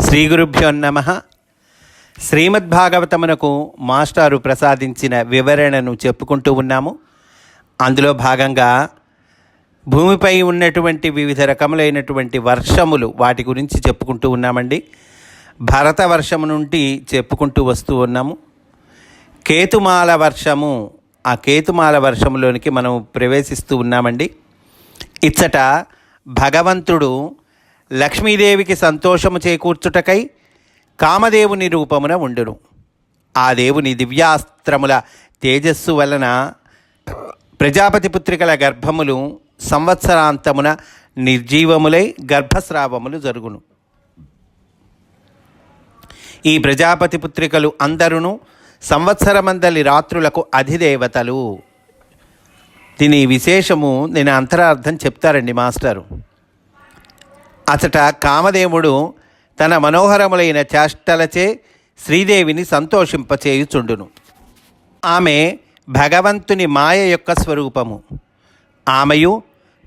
శ్రీ గురుభ్యో నమ. శ్రీమద్భాగవతమునకు మాస్టారు ప్రసాదించిన వివరణను చెప్పుకుంటూ ఉన్నాము. అందులో భాగంగా భూమిపై ఉన్నటువంటి వివిధ రకములైనటువంటి వర్షములు వాటి గురించి చెప్పుకుంటూ ఉన్నామండి. భరత వర్షము నుండి చెప్పుకుంటూ వస్తూ ఉన్నాము. కేతుమాల వర్షము ఆ కేతుమాల వర్షములోనికి మనం ప్రవేశిస్తూ ఉన్నామండి. ఇచ్చట భగవంతుడు లక్ష్మీదేవికి సంతోషము చేకూర్చుటకై కామదేవుని రూపమున ఉండును. ఆ దేవుని దివ్యాస్త్రముల తేజస్సు వలన ప్రజాపతి పుత్రికల గర్భములు సంవత్సరాంతమున నిర్జీవములై గర్భస్రావములు జరుగును. ఈ ప్రజాపతి పుత్రికలు అందరును సంవత్సరమందలి రాత్రులకు అధిదేవతలు. దీని విశేషము నేను అంతరార్థం చెప్తారండి మాస్టరు. అతట కామదేవుడు తన మనోహరములైన చేష్టలచే శ్రీదేవిని సంతోషింపచేయుచుండును. ఆమె భగవంతుని మాయ యొక్క స్వరూపము. ఆమెయు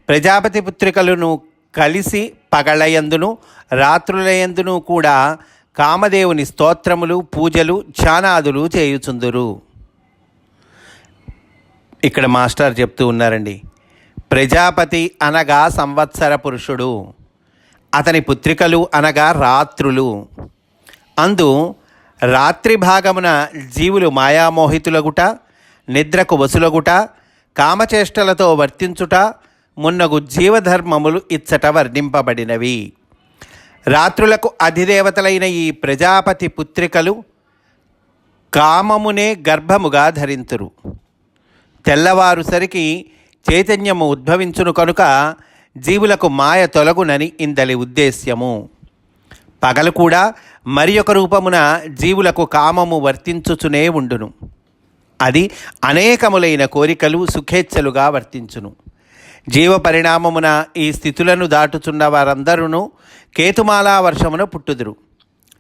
ప్రజాపతి పుత్రికలను కలిసి పగళయందును రాత్రులయందును కూడా కామదేవుని స్తోత్రములు పూజలు ధ్యానాదులు చేయుచుందురు. ఇక్కడ మాస్టర్ చెప్తూ ఉన్నారండి. ప్రజాపతి అనగా సంవత్సర పురుషుడు. అతని పుత్రికలు అనగా రాత్రులు. అందు రాత్రి భాగమున జీవులు మాయామోహితులగుట నిద్రకు వసులగుట కామచేష్టలతో వర్తించుట మున్నగు జీవధర్మములు ఇచ్చట వర్ణింపబడినవి. రాత్రులకు అధిదేవతలైన ఈ ప్రజాపతి పుత్రికలు కామమునే గర్భముగా ధరింతురు. తెల్లవారుసరికి చైతన్యము ఉద్భవించును కనుక జీవులకు మాయ తొలగునని ఇందలి ఉద్దేశ్యము. పగలు కూడా మరి ఒక రూపమున జీవులకు కామము వర్తించుచునే ఉండును. అది అనేకములైన కోరికలు సుఖేచ్ఛలుగా వర్తించును. జీవ పరిణామమున ఈ స్థితులను దాటుచున్న వారందరూ కేతుమాలా వర్షమున పుట్టుదురు.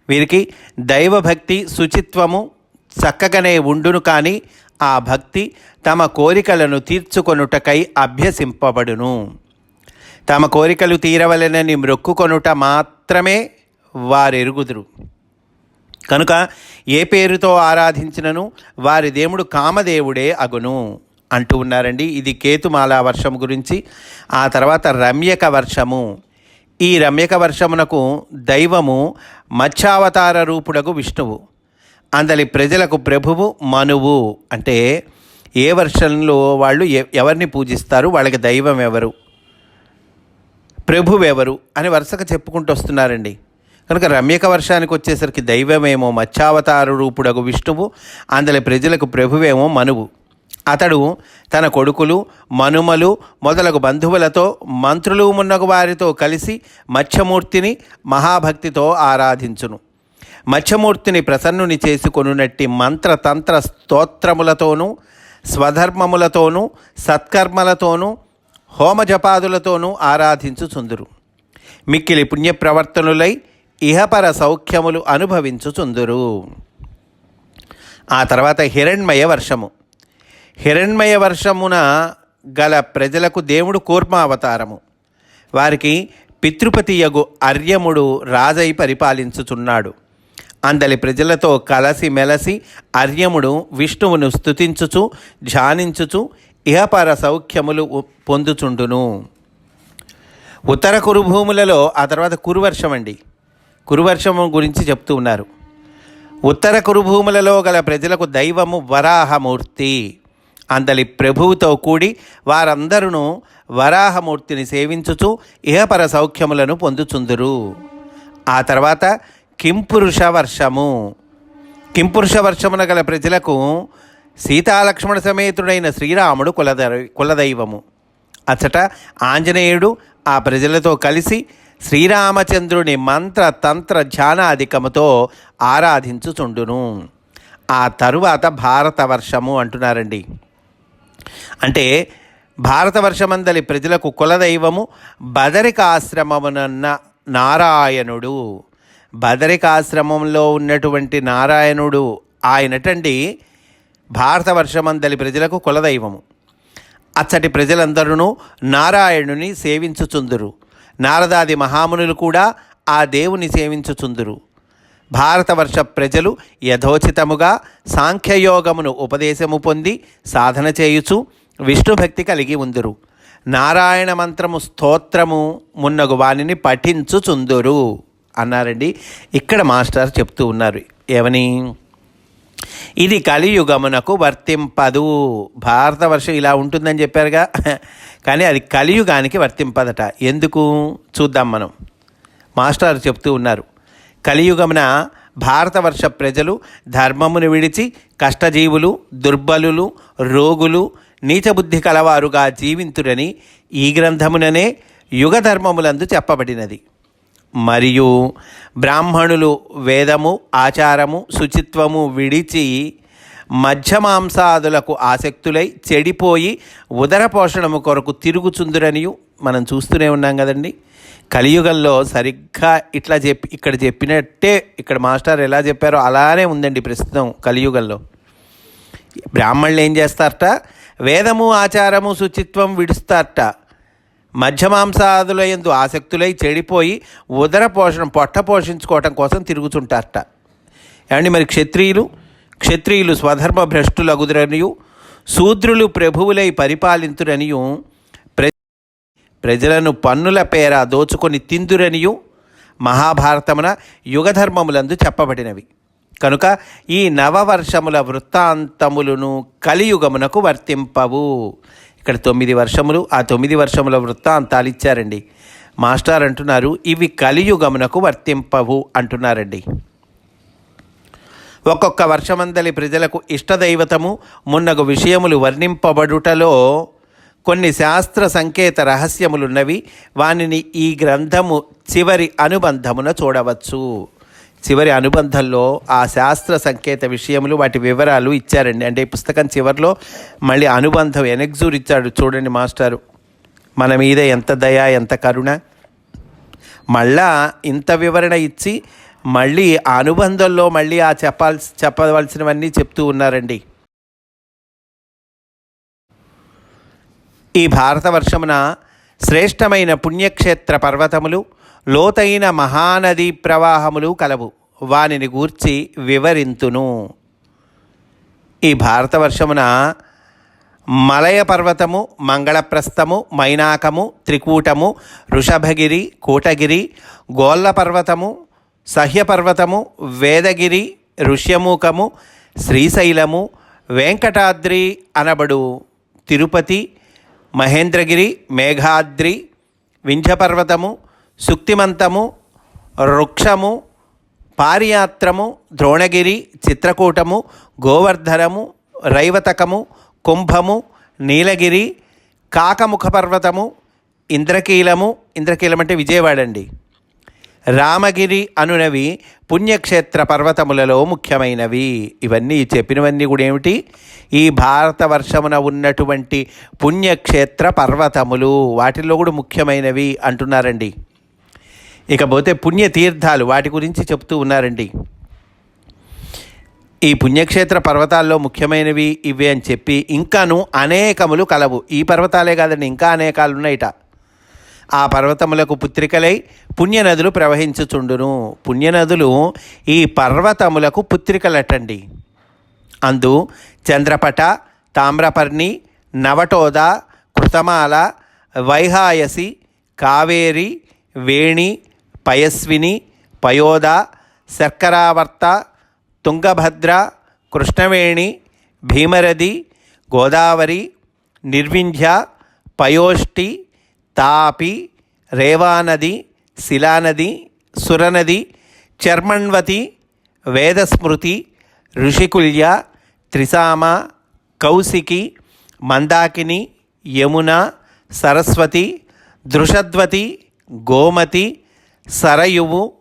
వీరికి దైవభక్తి శుచిత్వము చక్కగానే ఉండును కానీ ఆ భక్తి తమ కోరికలను తీర్చుకొనుటకై అభ్యసింపబడును. తమ కోరికలు తీరవలెనని మ్రొక్కుకొనుట మాత్రమే వారెరుగుదురు. కనుక ఏ పేరుతో ఆరాధించినను? వారి దేవుడు కామదేవుడే అగును అంటూ ఉన్నారండి. ఇది కేతుమాల వర్షం గురించి. ఆ తర్వాత రమ్యక వర్షము. ఈ రమ్యక వర్షమునకు దైవము మత్స్యావతార రూపుడకు విష్ణువు. అందలి ప్రజలకు ప్రభువు మనువు. అంటే ఏ వర్షంలో వాళ్ళు ఎవరిని పూజిస్తారు? వాళ్ళకి దైవం ఎవరు? ప్రభువెవరు అని వరుసగా చెప్పుకుంటూ వస్తున్నారండి. కనుక రమ్యక వర్షానికి వచ్చేసరికి దైవమేమో మత్స్యావతార రూపుడగు విష్ణువు అందులో ప్రజలకు ప్రభువేమో మనువు. అతడు తన కొడుకులు మనుమలు మొదలగు బంధువులతో మంత్రులు మున్నగు వారితో కలిసి మత్స్యమూర్తిని మహాభక్తితో ఆరాధించును. మత్స్యమూర్తిని ప్రసన్నుని చేసుకొనునట్టి మంత్రతంత్ర స్తోత్రములతోనూ స్వధర్మములతోనూ సత్కర్మలతోనూ హోమజపాదులతోనూ ఆరాధించుచుందురు మిక్కిలి పుణ్యప్రవర్తనులై ఇహపర సౌఖ్యములు అనుభవించుచుందురు ఆ తర్వాత హిరణ్మయ వర్షము. హిరణ్మయ వర్షమున గల ప్రజలకు దేవుడు కూర్మావతారము. వారికి పితృపతి యగు అర్యముడు రాజై పరిపాలించుచున్నాడు అందలి ప్రజలతో కలసి మెలసి అర్యముడు విష్ణువును స్తుతించుచు ధ్యానించుచు ఇహపర సౌఖ్యములు పొందుచుండును. ఉత్తర కురుభూములలో ఆ తర్వాత కురువర్షం అండి కురువర్షము గురించి చెప్తూ ఉన్నారు. ఉత్తర కురుభూములలో గల ప్రజలకు దైవము వరాహమూర్తి. అందలి ప్రభువుతో కూడి వారందరూ వరాహమూర్తిని సేవించుచు ఇహపర సౌఖ్యములను పొందుచుందురు. ఆ తర్వాత కింపురుష వర్షము కింపురుష వర్షమున గల ప్రజలకు సీతాలక్ష్మణ సమేతుడైన శ్రీరాముడు కులద కులదైవము. అచ్చట ఆంజనేయుడు ఆ ప్రజలతో కలిసి శ్రీరామచంద్రుని మంత్ర తంత్ర ధ్యానాధికముతో ఆరాధించుచుండును. ఆ తరువాత భారత వర్షము అంటున్నారండి. అంటే భారతవర్షమందలి ప్రజలకు కులదైవము బదరికాశ్రమమునన్న నారాయణుడు. బదరికాశ్రమంలో ఉన్నటువంటి నారాయణుడు ఆయనటండి భారతవర్షమందలి ప్రజలకు కులదైవము. అచ్చటి ప్రజలందరూ నారాయణుని సేవించుచుందురు. నారదాది మహామునులు కూడా ఆ దేవుని సేవించుచుందురు. భారతవర్ష ప్రజలు యథోచితముగా సాంఖ్యయోగమును ఉపదేశము పొంది సాధన చేయుచు విష్ణుభక్తి కలిగి ఉందురు. నారాయణ మంత్రము స్తోత్రము మున్నగు వానిని పఠించుచుందురు అన్నారండి. ఇక్కడ మాస్టర్ చెప్తూ ఉన్నారు. ఏమని? ఇది కలియుగమునకు వర్తింపదు. భారతవర్షం ఇలా ఉంటుందని చెప్పారుగా. కానీ అది కలియుగానికి వర్తింపదట. ఎందుకు? చూద్దాం మనం. మాస్టర్ చెప్తూ ఉన్నారు. కలియుగమున భారతవర్ష ప్రజలు ధర్మమును విడిచి కష్టజీవులు దుర్బలులు రోగులు నీచబుద్ధి కలవారుగా జీవింతురని ఈ గ్రంథముననే యుగ ధర్మములందు చెప్పబడినది. మరియు బ్రాహ్మణులు వేదము ఆచారము శుచిత్వము విడిచి మధ్యమాంసాదులకు ఆసక్తులై చెడిపోయి ఉదర పోషణము కొరకు తిరుగుచుందురనియు మనం చూస్తూనే ఉన్నాం కదండి. కలియుగంలో సరిగ్గా ఇట్లా చెప్పి ఇక్కడ చెప్పినట్టే ఇక్కడ మాస్టర్ ఎలా చెప్పారో అలానే ఉందండి ప్రస్తుతం కలియుగంలో. బ్రాహ్మణులు ఏం చేస్తారట? వేదము ఆచారము శుచిత్వం విడుస్తారట. మధ్యమాంసాదులయందు ఆసక్తులై చెడిపోయి ఉదర పోషణ పొట్ట పోషించుకోవటం కోసం తిరుగుతుంటారట ఏమండి మరి క్షత్రియులు? క్షత్రియులు స్వధర్మ భ్రష్టులగుదురనియు శూద్రులు ప్రభువులై పరిపాలింతురనియు ప్ర ప్రజలను పన్నుల పేర దోచుకొని తిందురనియు మహాభారతమున యుగధర్మములందు చెప్పబడినవి. కనుక ఈ నవవర్షముల వృత్తాంతములను కలియుగమునకు వర్తింపవు. ఇక్కడ తొమ్మిది వర్షములు ఆ తొమ్మిది వర్షముల వృత్తాంతాలు ఇచ్చారండి. మాస్టర్ అంటున్నారు ఇవి కలియుగమునకు వర్తింపవు అంటున్నారండి. ఒక్కొక్క వర్షమందలి ప్రజలకు ఇష్టదైవతము మున్నగు విషయములు వర్ణింపబడుటలో కొన్ని శాస్త్ర సంకేత రహస్యములున్నవి వానిని ఈ గ్రంథము చివరి అనుబంధమున చూడవచ్చు. చివరి అనుబంధంలో ఆ శాస్త్ర సంకేత విషయములు వాటి వివరాలు ఇచ్చారండి. అంటే ఈ పుస్తకం చివరిలో మళ్ళీ అనుబంధం ఎనెగ్జూర్ ఇచ్చాడు చూడండి మాస్టారు. మన మీద ఎంత దయ ఎంత కరుణ. మళ్ళా ఇంత వివరణ ఇచ్చి మళ్ళీ ఆ అనుబంధంలో మళ్ళీ ఆ చెప్పాల్సి చెప్పవలసినవన్నీ చెప్తూ ఉన్నారండి. ఈ భారతవర్షమున శ్రేష్టమైన పుణ్యక్షేత్ర పర్వతములు లోతైన మహానదీ ప్రవాహములు కలవు. వానిని గూర్చి వివరింతును. ఈ భారతవర్షమున మలయ పర్వతము మంగళప్రస్థము మైనాకము త్రికూటము ఋషభగిరి కూటగిరి గోళ్ళ పర్వతము సహ్యపర్వతము వేదగిరి ఋష్యమూకము శ్రీశైలము వెంకటాద్రి అనబడు తిరుపతి మహేంద్రగిరి మేఘాద్రి వింధ్యపర్వతము శుక్తిమంతము వృక్షము పారియాత్రము ద్రోణగిరి చిత్రకూటము గోవర్ధనము రైవతకము కుంభము నీలగిరి కాకముఖ పర్వతము ఇంద్రకీలము ఇంద్రకీలం అంటే విజయవాడ అండి రామగిరి అనునవి పుణ్యక్షేత్ర పర్వతములలో ముఖ్యమైనవి. ఇవన్నీ చెప్పినవన్నీ కూడా ఏమిటి? ఈ భారతవర్షమున ఉన్నటువంటి పుణ్యక్షేత్ర పర్వతములు వాటిల్లో కూడా ముఖ్యమైనవి అంటున్నారండి. ఇకపోతే పుణ్యతీర్థాలు వాటి గురించి చెప్తూ ఉన్నారండి. ఈ పుణ్యక్షేత్ర పర్వతాల్లో ముఖ్యమైనవి ఇవే అని చెప్పి ఇంకాను అనేకములు కలవు. ఈ పర్వతాలే కాదండి ఇంకా అనేకాలు ఉన్నాయిట ఆ పర్వతములకు పుత్రికలై పుణ్యనదులు ప్రవహించుచుండును. పుణ్యనదులు ఈ పర్వతములకు పుత్రికలటండి. అందు చంద్రపట తామ్రపర్ణి నవటోద కృతమాల వైహాయసి కావేరి వేణి పయస్విని పయోద శర్కరావర్త తుంగభద్ర కృష్ణవేణి భీమరది గోదావరి నిర్వింధ్య పయోష్టి తాపి రేవానది శిలానది సురనది చర్మణ్వతి వేదస్మృతి ఋషికుల్య త్రిసామ కౌశికి మందాకిని యమున సరస్వతి దృషద్వతి గోమతి సరయువు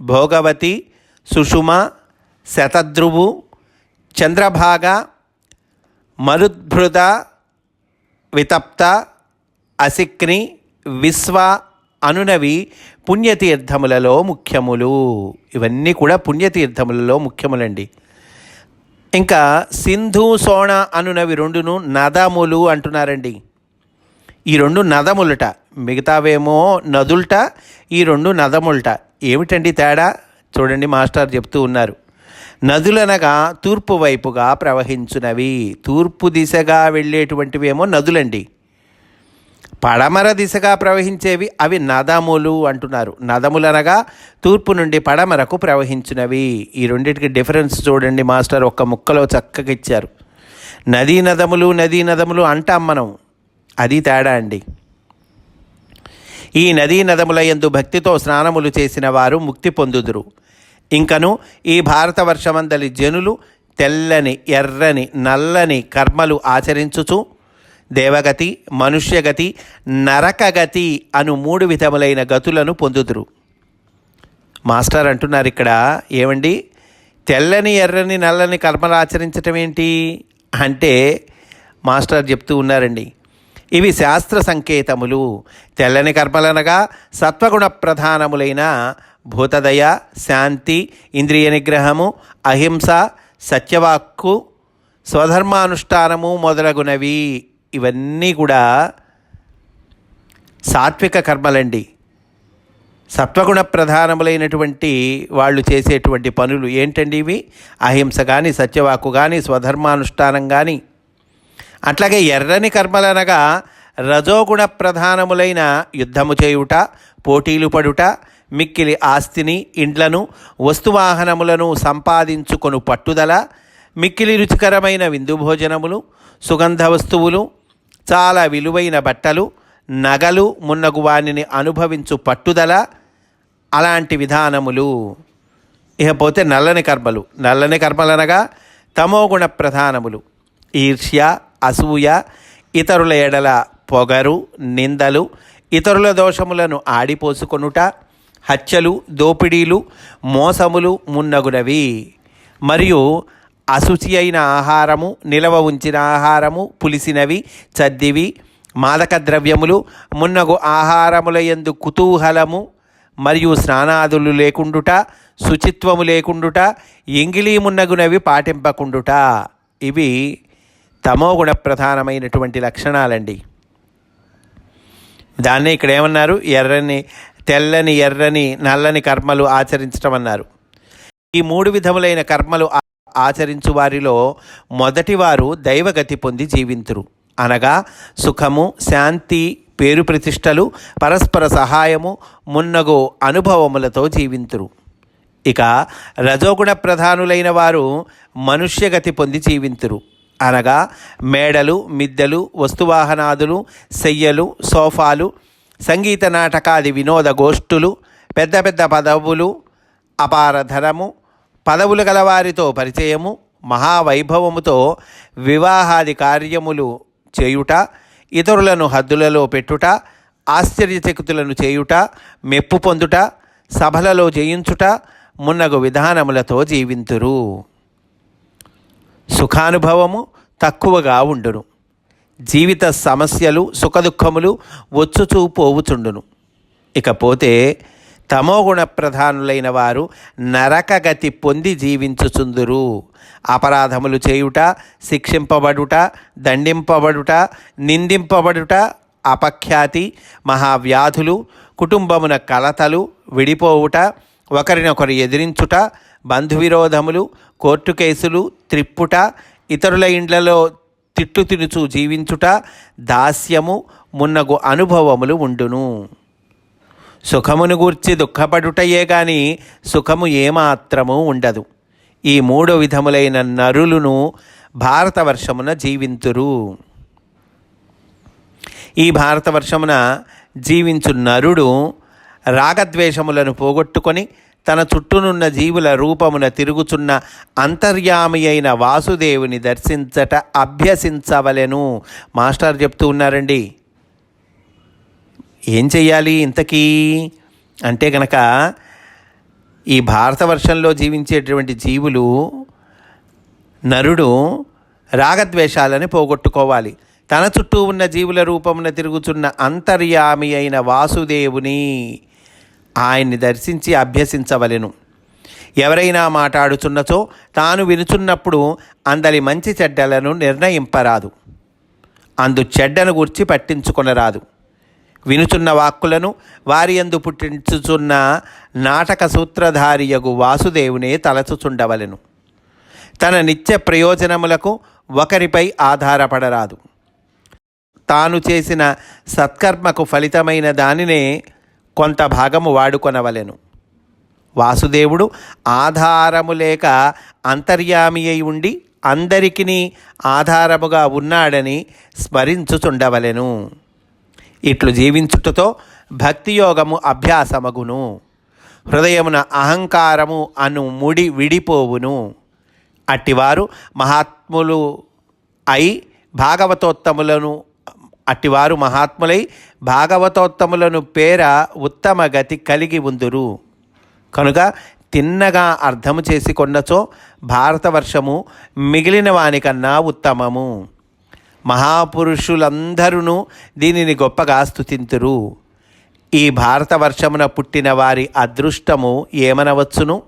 భోగవతి సుషుమ శతద్రువు చంద్రభాగ మరుద్భృద వితప్త అసిక్ని విశ్వ అనునవి పుణ్యతీర్థములలో ముఖ్యములు. ఇవన్నీ కూడా పుణ్యతీర్థములలో ముఖ్యములండి. ఇంకా సింధు సోణ అనునవి రెండును నదములు అంటున్నారండి. ఈ రెండు నదములట మిగతావేమో నదుల్ట ఈ రెండు నదముల్ట. ఏమిటండి తేడా? చూడండి మాస్టర్ చెప్తూ ఉన్నారు. నదులనగా తూర్పు వైపుగా ప్రవహించునవి. తూర్పు దిశగా వెళ్ళేటువంటివేమో నదులండి. పడమర దిశగా ప్రవహించేవి అవి నదములు అంటున్నారు. నదములనగా తూర్పు నుండి పడమరకు ప్రవహించినవి. ఈ రెండింటికి డిఫరెన్స్ చూడండి మాస్టర్ ఒక్క ముక్కలో చక్కగా ఇచ్చారు. నదీ నదములు నదీ నదములు అంటాం మనం. అది తేడా అండి. ఈ నదీ నదముల యందు భక్తితో స్నానములు చేసిన వారు ముక్తి పొందుదురు. ఇంకను ఈ భారతవర్షమందలి జనులు తెల్లని ఎర్రని నల్లని కర్మలు ఆచరించుచు దేవగతి మనుష్యగతి నరకగతి అను మూడు విధములైన గతులను పొందుదురు. మాస్టర్ అంటున్నారు ఇక్కడ ఏమండి? తెల్లని ఎర్రని నల్లని కర్మలు ఆచరించటం ఏంటి అంటే మాస్టర్ చెప్తూ ఉన్నారండి ఇవి శాస్త్ర సంకేతములు. తెల్లని కర్మలనగా సత్వగుణ ప్రధానములైన భూతదయ శాంతి ఇంద్రియ నిగ్రహము అహింస సత్యవాక్కు స్వధర్మానుష్ఠానము మొదలగునవి. ఇవన్నీ కూడా సాత్విక కర్మలండి. సత్వగుణ ప్రధానములైనటువంటి వాళ్ళు చేసేటువంటి పనులు ఏంటండి ఇవి? అహింస కానీ సత్యవాక్కు కానీ స్వధర్మానుష్ఠానం కానీ అట్లాగే ఎర్రని కర్మలనగా రజోగుణ ప్రధానములైన యుద్ధము చేయుట పోటీలు పడుట మిక్కిలి ఆస్తిని ఇండ్లను వస్తువాహనములను సంపాదించుకొను పట్టుదల మిక్కిలి రుచికరమైన విందు భోజనములు సుగంధ వస్తువులు చాలా విలువైన బట్టలు నగలు మున్నగు వానిని అనుభవించు పట్టుదల అలాంటి విధానములు. ఇకపోతే నల్లని కర్మలు. నల్లని కర్మలనగా తమోగుణ ప్రధానములు. ఈర్ష్య అసూయ ఇతరుల ఎడల పొగరు నిందలు ఇతరుల దోషములను ఆడిపోసుకొనుట హత్యలు దోపిడీలు మోసములు మున్నగునవి. మరియు అశుచి అయిన ఆహారము నిలవ ఉంచిన ఆహారము పులిసినవి చద్దివి మాదక ద్రవ్యములు మున్నగు ఆహారముల యందు కుతూహలము మరియు స్నానాదులు లేకుండుట శుచిత్వము లేకుండుట ఎంగిలి మున్నగునవి పాటింపకుండుట. ఇవి తమోగుణ ప్రధానమైనటువంటి లక్షణాలండి. దాన్నే ఇక్కడ ఏమన్నారు? ఎర్రని తెల్లని ఎర్రని నల్లని కర్మలు ఆచరించటం అన్నారు ఈ మూడు విధములైన కర్మలు ఆచరించు వారిలో మొదటివారు దైవగతి పొంది జీవింతురు. అనగా సుఖము శాంతి పేరు ప్రతిష్టలు పరస్పర సహాయము మున్నగు అనుభవములతో జీవింతురు. ఇక రజోగుణ ప్రధానులైన వారు మనుష్యగతి పొంది జీవింతురు. అనగా మేడలు మిద్దెలు వస్తువాహనాదులు సెయ్యలు సోఫాలు సంగీత నాటకాది వినోద గోష్ఠులు పెద్ద పెద్ద పదవులు అపార ధనము పదవులు గలవారితో పరిచయము మహావైభవముతో వివాహాది కార్యములు చేయుట ఇతరులను హద్దులలో పెట్టుట ఆశ్చర్యచకితులను చేయుట మెప్పు పొందుట సభలలో జయించుట మున్నగు విధానములతో జీవింతురు. సుఖానుభవము తక్కువగా ఉండును. జీవిత సమస్యలు సుఖదుఖములు వచ్చుచూ పోవుచుండును. ఇకపోతే తమోగుణ ప్రధానులైన వారు నరకగతి పొంది జీవించుచుందురు. అపరాధములు చేయుట శిక్షింపబడుట దండింపబడుట నిందింపబడుట అపఖ్యాతి మహావ్యాధులు కుటుంబమున కలతలు విడిపోవుట ఒకరినొకరు ఎదిరించుట బంధువిరోధములు కోర్టు కేసులు త్రిప్పుట ఇతరుల ఇండ్లలో తిట్టు తినుచు జీవించుట దాస్యము మున్నగు అనుభవములు ఉండును. సుఖమును గూర్చి దుఃఖపడుటయే గాని సుఖము ఏమాత్రము ఉండదు. ఈ మూడు విధములైన నరులను భారతవర్షమున జీవింతురు. ఈ భారతవర్షమున జీవించు నరుడు రాగద్వేషములను పోగొట్టుకొని తన చుట్టూనున్న జీవుల రూపమున తిరుగుచున్న అంతర్యామి అయిన వాసుదేవుని దర్శించట అభ్యసించవలెను. మాస్టర్ చెప్తూ ఉన్నారండి. ఏం చెయ్యాలి ఇంతకీ? అంటే కనుక ఈ భారతవర్షంలో జీవించేటువంటి జీవులు నరుడు రాగద్వేషాలని పోగొట్టుకోవాలి. తన చుట్టూ ఉన్న జీవుల రూపమున తిరుగుచున్న అంతర్యామి అయిన వాసుదేవుని ఆయన్ని దర్శించి అభ్యసించవలెను. ఎవరైనా మాట్లాడుచున్నచో తాను వినుచున్నప్పుడు అందరి మంచి చెడ్డలను నిర్ణయింపరాదు. అందు చెడ్డను గూర్చి పట్టించుకొనరాదు. వినుచున్న వాక్కులను వారి యందు పుట్టించుచున్న నాటక సూత్రధారియగు వాసుదేవునే తలచుచుండవలెను. తన నిత్య ప్రయోజనములకు ఒకరిపై ఆధారపడరాదు. తాను చేసిన సత్కర్మకు ఫలితమైన దానినే కొంత భాగము వాడుకొనవలెను. వాసుదేవుడు ఆధారము లేక అంతర్యామి అయి ఉండి అందరికిని ఆధారముగా ఉన్నాడని స్మరించుచుండవలెను. ఇట్లు జీవించుటతో భక్తియోగము అభ్యాసమగును. హృదయమున అహంకారము అను ముడి విడిపోవును. అట్టివారు మహాత్ములు అయి భాగవతోత్తములను అట్టివారు మహాత్ములై భాగవతోత్తములను పేర ఉత్తమ గతి కలిగి ఉందురు. కనుక తిన్నగా అర్థము చేసి కొన్నచో భారతవర్షము మిగిలిన వానికన్నా ఉత్తమము. మహాపురుషులందరూ దీనిని గొప్పగా స్థుతింతురు ఈ భారతవర్షమున పుట్టిన వారి అదృష్టము ఏమనవచ్చును?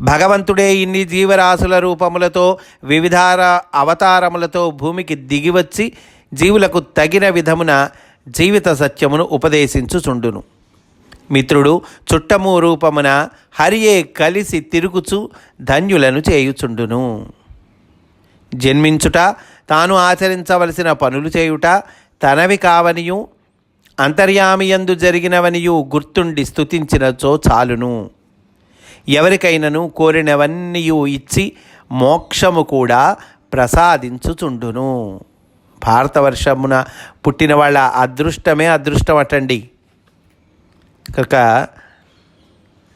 భగవంతుడే ఇన్ని జీవరాశుల రూపములతో వివిధార అవతారములతో భూమికి దిగివచ్చి జీవులకు తగిన విధమున జీవిత సత్యమును ఉపదేశించుచుండును. మిత్రుడు చుట్టము రూపమున హరియే కలిసి తిరుగుచు ధన్యులను చేయుచుండును. జన్మించుట తాను ఆచరించవలసిన పనులు చేయుట తనవి కావనియు అంతర్యామియందు జరిగినవనియు గుర్తుండి స్థుతించినచో చాలును. ఎవరికైనను కోరినవన్నీయు ఇచ్చి మోక్షము కూడా ప్రసాదించుచుండును. భారతవర్షమున పుట్టిన వాళ్ళ అదృష్టమే అదృష్టం అటండి. కనుక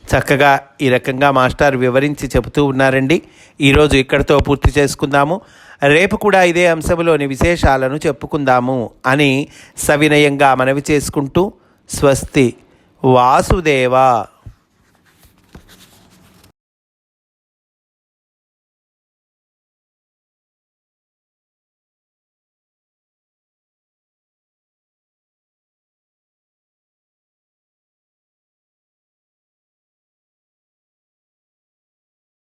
చక్కగా ఈ రకంగా మాస్టర్ వివరించి చెబుతూ ఉన్నారండి. ఈరోజు ఇక్కడితో పూర్తి చేసుకుందాము. రేపు కూడా ఇదే అంశంలోని విశేషాలను చెప్పుకుందాము అని సవినయంగా మనవి చేసుకుంటూ స్వస్తి వాసుదేవ.